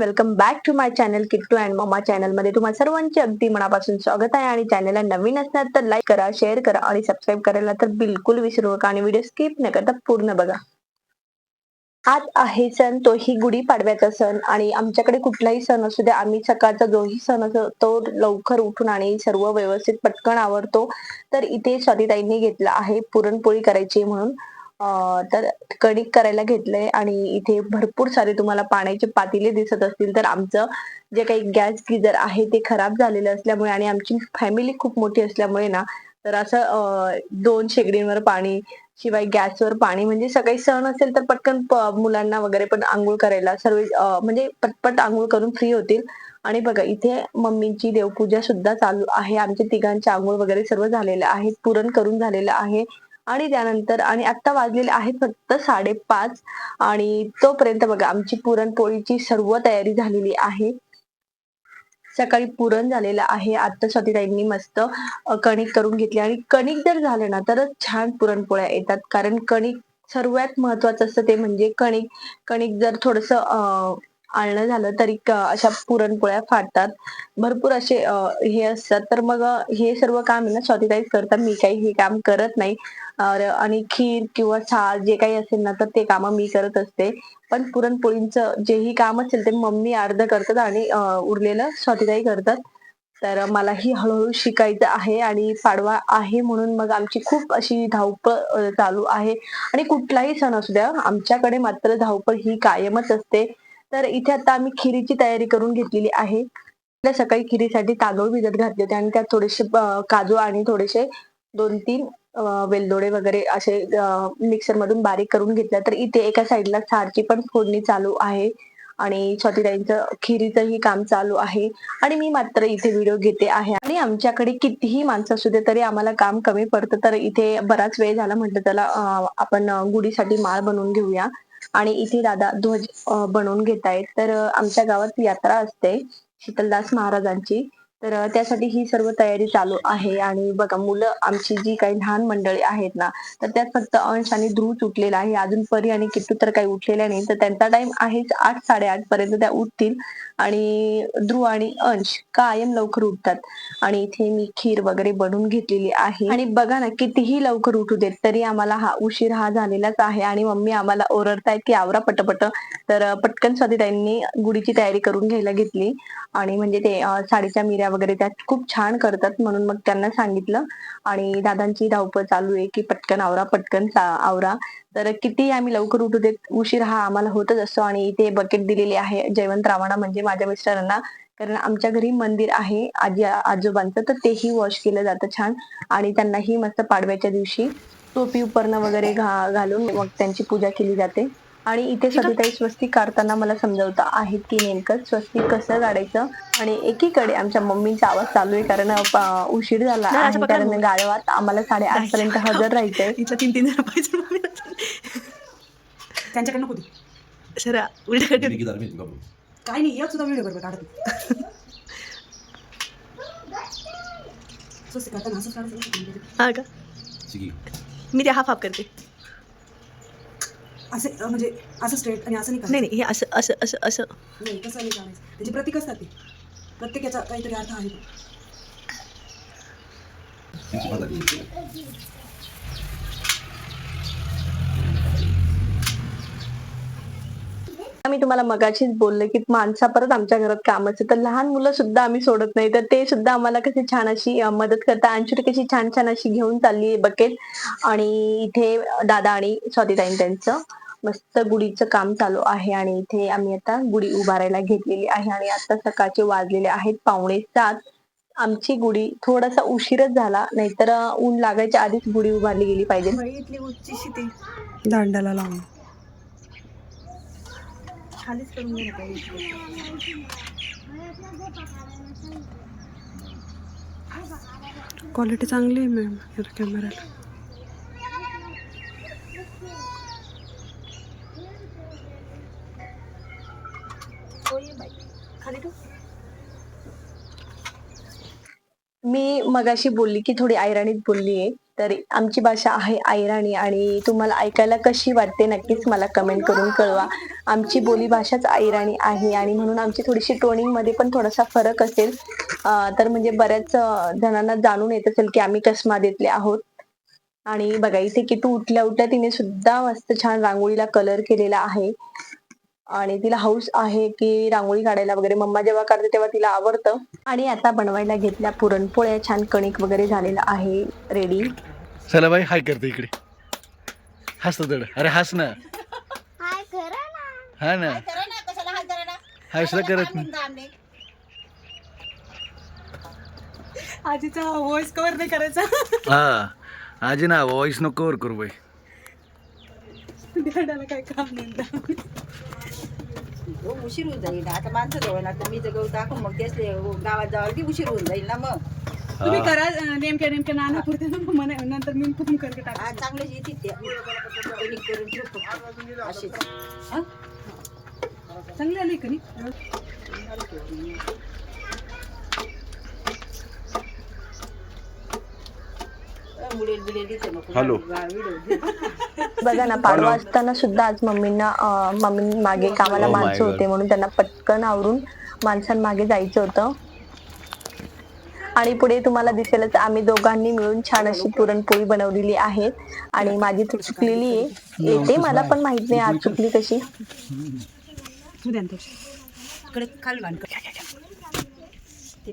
Welcome back to my channel Kittu and mama चॅनलमध्ये तुम्हा सर्वांचे अगदी मनापासून स्वागत आहे. आणि चॅनलला नवीन असणार तर लाईक करा शेअर करा आणि सबस्क्राईब करायला तर बिलकुल विसरू नका आणि व्हिडिओ स्किप न करता पूर्ण बघा. आज आहे सण तोही गुढीपाडव्याचा सण आणि आमच्याकडे कुठलाही सण असू द्या आम्ही सकाळचा जोही सण असतो तो लवकर उठून आणि सर्व व्यवस्थित पटकन आवडतो तर इथे स्वातीताईंनी घेतला आहे पुरणपोळी करायची म्हणून. तर कणिक करायला घेतलंय आणि इथे भरपूर सारे तुम्हाला पाण्याचे पातीले दिसत असतील. तर आमचं जे काही गॅस गिजर आहे ते खराब झालेलं असल्यामुळे आणि आमची फॅमिली खूप मोठी असल्यामुळे ना तर असं दोन शेगडींवर पाणी शिवाय गॅसवर पाणी म्हणजे सकाळी सण असेल तर पटकन प- मुलांना वगैरे पण आंघोळ करायला सर्व म्हणजे पटपट आंघोळ करून फ्री होतील. आणि बघा इथे मम्मींची देवपूजा सुद्धा चालू आहे. आमच्या तिघांच्या आंघोळ वगैरे सर्व झालेले आहे. पुरण करून झालेलं आहे. आणि त्यानंतर आणि आत्ता वाजलेले आहेत फक्त साडेपाच. आणि तोपर्यंत बघा आमची पुरणपोळीची सर्व तयारी झालेली आहे. सकाळी पुरण झालेलं आहे. आता स्वातीताईंनी मस्त कणिक करून घेतली. आणि कणिक जर झालं ना तरच छान पुरणपोळ्या येतात. कारण कणिक सर्वात महत्वाचं असतं ते म्हणजे कणिक. कणिक जर थोडस आळणं झालं तरी अशा पुरणपोळ्या फाटतात भरपूर असे हे असतात. तर मग हे सर्व काम आहे ना स्वातीताईच करतात मी काही हे काम करत नाही. आणि खीर किंवा सार जे काही असेल ना तर ते काम मी करत असते. पण पुरणपोळींचं जेही काम असेल ते मम्मी अर्ध करतात आणि उरलेलं स्वातीताई करतात. तर मलाही हळूहळू शिकायचं आहे आणि पाडवा आहे म्हणून मग आमची खूप अशी धावपळ चालू आहे. आणि कुठलाही सण असू द्या आमच्याकडे मात्र धावपळ ही कायमच असते. तर इथे आता आम्ही खिरीची तयारी करून घेतलेली आहे. सकाळी खिरीसाठी तांदूळ भिजत घातले होते आणि त्यात थोडेसे काजू आणि थोडेसे दोन तीन वेलदोडे वगैरे असे मिक्सर मधून बारीक करून घेतल्या. तर इथे एका साईडला सारची पण फोडणी चालू आहे आणि स्वातीताईंचं खिरीचंही काम चालू आहे. आणि मी मात्र इथे व्हिडिओ घेते आहे. आणि आमच्याकडे कितीही माणसं असू दे तरी आम्हाला काम कमी पडतं. तर इथे बराच वेळ झाला म्हटलं त्याला आपण गुढीसाठी माळ बनवून घेऊया. आणि इथे दादा ध्वज बनवून घेत आहेत तर आमच्या गावात यात्रा असते शीतलदास महाराजांची. तर त्यासाठी ही सर्व तयारी चालू आहे आणि बघा मुलं आमची जी काही लहान मंडळी आहेत ना तर त्यात फक्त अंश आणि ध्रुव उठलेला आहे. अजून परी आणि किट्टू तर काही उठलेल्या नाही तर त्यांचा टाइम आहे आठ साडेआठ पर्यंत त्या उठतील आणि ध्रुव आणि अंश कायम लवकर उठतात. आणि इथे मी खीर वगैरे बनवून घेतलेली आहे. आणि बघा ना कितीही लवकर उठू देत तरी आम्हाला हा उशीर हा झालेलाच आहे. आणि मम्मी आम्हाला ओरडतायत की आवरा पटपट. तर पटकन पटकन त्यांनी गुढीची तयारी करून घ्यायला घेतली. आणि म्हणजे ते साडीच्या मिऱ्या वगैरे त्यात खूप छान करतात म्हणून मग त्यांना सांगितलं. आणि दादांची धावपळ चालू आहे की पटकन आवरा पटकन आवरा. तर किती आम्ही लवकर उठू देत उशीर हा आम्हाला होतच असतो. आणि इथे बकेट दिलेली आहे जयवंत रावणा म्हणजे माझ्या मिस्टरांना. कारण आमच्या घरी मंदिर आहे आजी आजोबांचं. तर तेही वॉश केलं जातं छान. आणि त्यांनाही मस्त पाडव्याच्या दिवशी टोपी उपरणं वगैरे घा घालून मग त्यांची पूजा केली जाते. आणि इथे सतीताई स्वस्तिक काढताना मला समजवता आहेत की नेमकं स्वस्तिक कसं काढायचं? आणि एकीकडे आमच्या मम्मींचा आवाज चालू आहे कारण उशीर झाला पकडा कारण. गाडवात आम्हाला साडेआठ पर्यंत हजर राहायचंय. तीन तीन जण पाहिजे त्यांच्याकडे नको ती सर उलट. काय नाही सुद्धा व्हिडिओ बरोबर काढत हा. मी ते हाफ हाफ करते. असे अं, म्हणजे असं स्ट्रेट आणि असं नाही नाही हे असं असं असं असं. नाही तसं नाही काढायचं त्याची प्रतीक असतात ते. प्रत्येकाचा काहीतरी अर्थ आहे. मी तुम्हाला मगाशीच बोलले की माणसा परत आमच्या घरात कामाचं तर लहान मुलं सुद्धा आम्ही सोडत नाही. तर ते सुद्धा आम्हाला कशी छान अशी अं, मदत करतात. अंशुरी कशी छान छान अशी घेऊन चालली बकेट आणि इथे दादा आणि स्वातीताईन त्यांचं. मस्त गुढीचं काम चालू आहे आणि इथे आम्ही आता गुढी उभारायला घेतलेली आहे आणि आता सकाळचे वाजलेले आहेत पावणे सात. आमची गुढी थोडासा उशीरच झाला नाहीतर ऊन लागायच्या आधीच गुढी उभारली गेली पाहिजे. इथली दांडाला लावून. खालीच करून क्वालिटी चांगली आहे मॅम कॅमेऱ्याला बाई खाली मी मगाशी बोलली की थोडी ऐराणीत बोलली आहे. तर आमची भाषा आहे आयराणी आणि तुम्हाला ऐकायला कशी वाटते नक्कीच मला कमेंट करून कळवा. आमची बोली भाषाच आयराणी आहे आणि म्हणून आमची थोडीशी टोनिंगमध्ये पण थोडासा फरक असेल. तर म्हणजे बऱ्याच जणांना जाणून येत असेल की आम्ही कसमादेतले आहोत. आणि बघा इथे तू उठल्या उठल्या तिने सुद्धा मस्त छान रांगोळीला कलर केलेला आहे. आणि तिला हाऊस आहे की रांगोळी काढायला वगैरे मम्मा जेव्हा काढते तेव्हा तिला आवडतं. आणि आता बनवायला घेतल्या पुरणपोळ्या छान कणिक वगैरे झालेलं आहे रेडी चला बाई हाय करते इकडे. हसतो दड अरे हस ना. हा ना. हाय सुद्धा करत नाही आजीचा व्हॉइस कव्हर नाही करायचा. हा. आजी ना वॉइस नको कवर करू बाई. काय काम नाही हो, उशीर होऊन जाईल. आता माणसं जवळ ना तर मी जगव टाकून मग तेच गावात जावं की उशीर होऊन जाईल ना मग. तुम्ही करा नेमक्या नेमक्या नाना पुरते नंतर मी फोन करके टाका? चांगलेच येतील ते. करून ठेवतो. हं? चांगली आली का नाही अं, मुडेल बिडेल इथे नको हॅलो. व्हिडिओ बघा ना पाडवा असताना सुद्धा आज मम्मींना मम्मी मागे कामाला Oh my माणसं God. होते म्हणून त्यांना पटकन आवरून माणसांमागे जायचं होतं आणि पुढे तुम्हाला दिसेलच आम्ही दोघांनी मिळून छान अशी पुरणपोळी बनवलेली आहे आणि माझी तर चुकलेली आहे येते मला पण माहीत नाही आज चुकली कशी तू. इकडे खाली बांध ते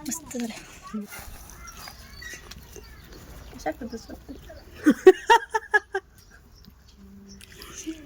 मस्त झालं स्वतः.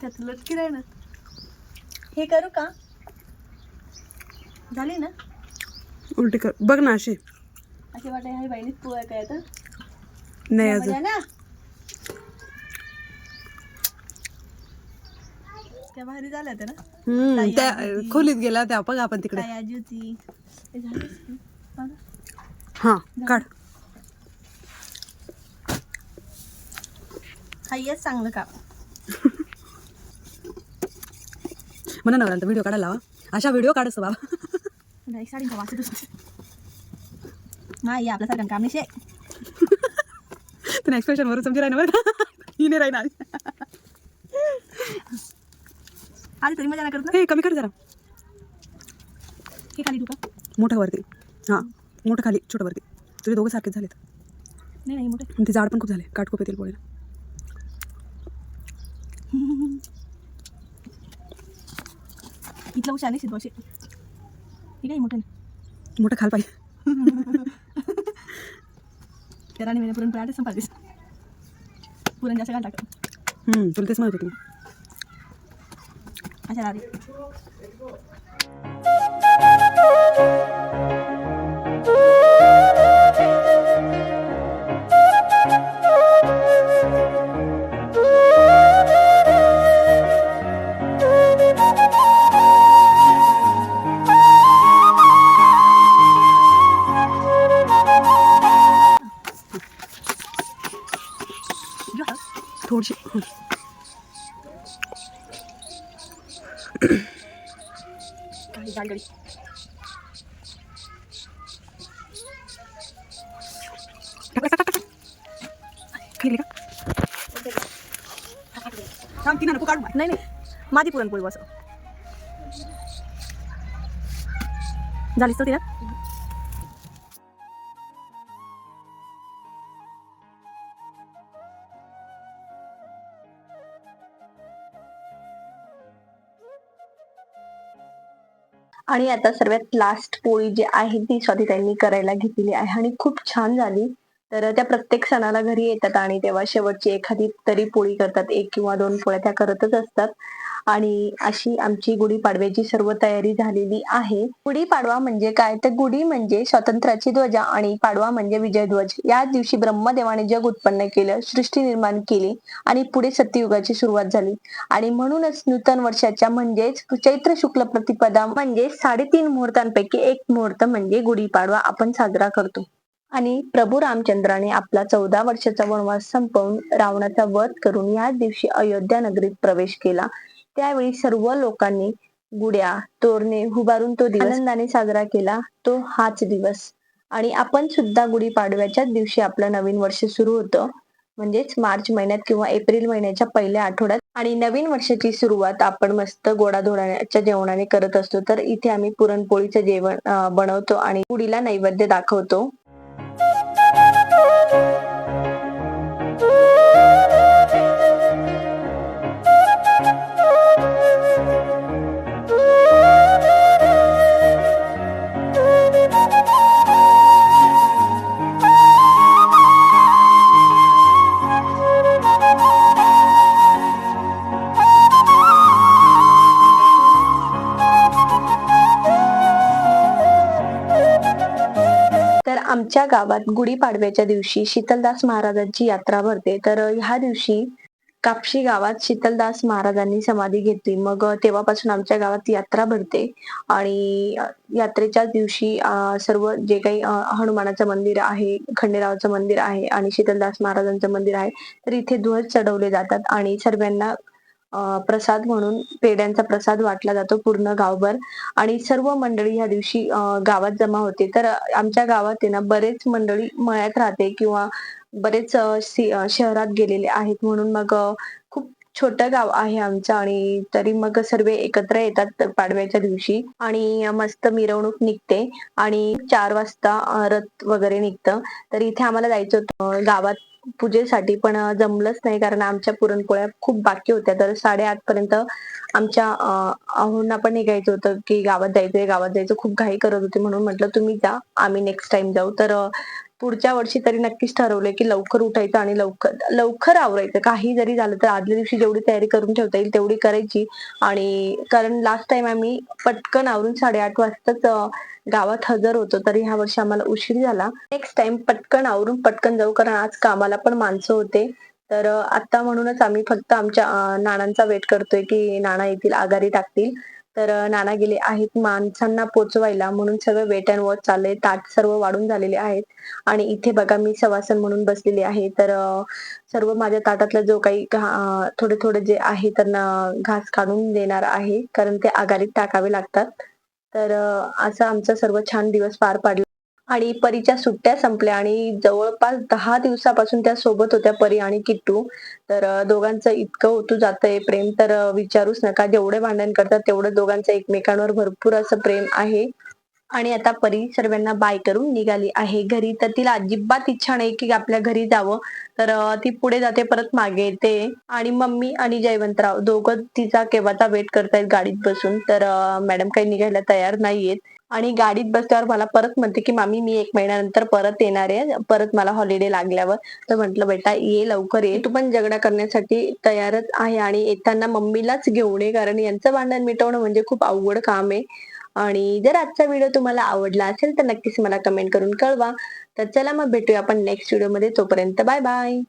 त्यात लटकी राही ना. हे करू का? झाली ना? उलटी कर. बघ ना अशी. अशी वाटाय हाय बाईने पोळ्या काय आता? नाही अजून. मजा ना. त्या भारी झाल्या त्या ना. हम्म, त्या खोलीत गेला त्या. बघ आपण तिकडे. काय आजी होती. ते झालीच की. बघा. हा काढ. हा येच चांगलं काम म्हणा नवरा व्हिडिओ काढायला लावा. अशा व्हिडिओ काढस बाबा नाही आपल्या सारखं काम नाही शे. तुम्ही एक्सप्रेशन वरून समजी राहिना बरं का? हिने राहिना आधी तरी मजा नाही करत ना? हे कमी कर जरा. हे खाली तू का? मोठं वरती. हां मोठं खाली छोटं वरती. तुझे दोघं सारखेच झालेत. नाही नाही मोठे. ते जाड पण खूप झाले काटकोप येतील पोळीला इथलं हुशार नाही शिदवाशी हे काही मोठे नाही मोठं खाल पाहिजे. त्याला नाही पुरण पराठे संपादिस पुरण जास्त घाल टाकतो. हम्म, तुला तेच म्हणत होती मी. अशा काढू नाही नाही. माझी पुरणपोळी बस. झालीच तर तिला आणि आता सर्वात लास्ट पोळी जी आहे ती स्वाती त्यांनी करायला घेतलेली आहे आणि खूप छान झाली. तर त्या प्रत्येक सणाला घरी येतात आणि तेव्हा शेवटची एखादी तरी पोळी करतात. एक किंवा दोन पोळ्या त्या करतच असतात. आणि अशी आमची गुढीपाडव्याची सर्व तयारी झालेली आहे. गुढीपाडवा म्हणजे काय? तर गुढी म्हणजे स्वातंत्र्याची ध्वजा आणि पाडवा म्हणजे विजयध्वज. या दिवशी ब्रह्मदेवाने जग उत्पन्न केलं सृष्टी निर्माण केली आणि पुढे सत्ययुगाची सुरुवात झाली. आणि म्हणूनच नूतन वर्षाच्या म्हणजेच चैत्र शुक्ल प्रतिपदा म्हणजे साडेतीन मुहूर्तांपैकी एक मुहूर्त म्हणजे गुढीपाडवा आपण साजरा करतो. आणि प्रभू रामचंद्राने आपला चौदा वर्षाचा वनवास संपवून रावणाचा वध करून याच दिवशी अयोध्या नगरीत प्रवेश केला. त्यावेळी सर्व लोकांनी गुड्या तोरणे हुबारून तो दिवस आनंदाने साजरा केला. तो हाच दिवस. आणि आपण सुद्धा गुढीपाडव्याच्याच दिवशी आपलं नवीन वर्ष सुरू होतं. म्हणजेच मार्च महिन्यात किंवा एप्रिल महिन्याच्या पहिल्या आठवड्यात. आणि नवीन वर्षाची सुरुवात आपण मस्त गोडाधोडाच्या जेवणाने करत असतो. तर इथे आम्ही पुरणपोळीचं जेवण बनवतो आणि गुढीला नैवेद्य दाखवतो. आमच्या गावात गुढीपाडव्याच्या दिवशी शीतलदास महाराजांची यात्रा भरते. तर ह्या दिवशी कापशी गावात शीतलदास महाराजांनी समाधी घेतली. मग तेव्हापासून आमच्या गावात यात्रा भरते. आणि यात्रेच्या दिवशी सर्व जे काही हनुमानाचं मंदिर आहे खंडेरावाचं मंदिर आहे आणि शीतलदास महाराजांचं मंदिर आहे तर इथे ध्वज चढवले जातात आणि सर्वांना प्रसाद म्हणून पेड्यांचा प्रसाद वाटला जातो पूर्ण गावभर. आणि सर्व मंडळी ह्या दिवशी गावात जमा होते. तर आमच्या गावात आहे ना बरेच मंडळी मळ्यात राहते किंवा बरेच शहरात गेलेले आहेत. म्हणून मग खूप छोटं गाव आहे आमचं आणि तरी मग सर्व एकत्र येतात पाडव्याच्या दिवशी. आणि मस्त मिरवणूक निघते आणि चार वाजता रथ वगैरे निघतं. तर इथे आम्हाला जायचं होतं गावात पूजेसाठी पण जमलंच नाही कारण आमच्या पुरणपोळ्या खूप बाकी होत्या. तर साडेआठ पर्यंत आमच्या अहोंना पण निघायचं होतं की गावात जायचंय गावात जायचं. खूप घाई करत होती म्हणून म्हटलं तुम्ही जा आम्ही नेक्स्ट टाइम जाऊ. तर पुढच्या वर्षी तरी नक्कीच ठरवलंय की लवकर उठायचं आणि लवकर लवकर आवरायचं. काही जरी झालं तर आदल्या दिवशी जेवढी तयारी करून ठेवता येईल तेवढी करायची. आणि कारण लास्ट टाइम आम्ही पटकन आवरून साडेआठ वाजताच गावात हजर होतो तरी ह्या वर्षी आम्हाला उशीर झाला. नेक्स्ट टाइम पटकन आवरून पटकन जाऊ कारण आज कामाला पण माणसं होते. तर आता म्हणूनच आम्ही फक्त आमच्या अं, नानांचा वेट करतोय की नाना येतील आघाडी टाकतील. तर नाना गेले आहेत माणसांना पोचवायला. म्हणून सगळं वेट अँड वॉच चाललंय. ताट सर्व वाढून झालेले आहेत. आणि इथे बघा मी सवासन म्हणून बसलेली आहे. तर सर्व माझ्या ताटातलं जो काही घा- थोडे थोडे जे आहे त्यांना घास काढून देणार आहे. कारण ते आघाडीत टाकावे लागतात. तर असं असा आमचा सर्व छान दिवस पार पाडला. आणि परीच्या सुट्ट्या संपल्या आणि जवळपास दहा दिवसापासून त्या सोबत होत्या परी आणि किट्टू. तर दोघांचं इतकं होतू जातंय प्रेम तर विचारूच नका. जेवढे भांडण करतात तेवढं दोघांचं एकमेकांवर भरपूर असं प्रेम आहे. आणि आता परी सर्वांना बाय करून निघाली आहे घरी. तर तिला अजिबात इच्छा नाही की आपल्या घरी जावं. तर ती पुढे जाते परत मागे येते. आणि मम्मी आणि जयवंतराव दोघं तिचा केव्हाचा वेट करतायत गाडीत बसून. तर मॅडम काही निघायला तयार नाहीयेत. आणि गाडीत बसल्यावर मला परत म्हणते की मामी मी एक महिन्यानंतर परत येणार आहे. परत मला हॉलिडे लागल्यावर. तर म्हटलं बेटा ये लवकर ये. तू पण झगडा करण्यासाठी तयारच आहे आणि येताना मम्मीलाच घेऊन ये. कारण यांचं भांडण मिटवणं म्हणजे खूप अवघड काम आहे. आणि जर आजचा व्हिडिओ तुम्हाला आवडला असेल तर नक्कीच मला कमेंट करून कळवा. तर चला मग भेटूया आपण नेक्स्ट व्हिडिओमध्ये तोपर्यंत बाय बाय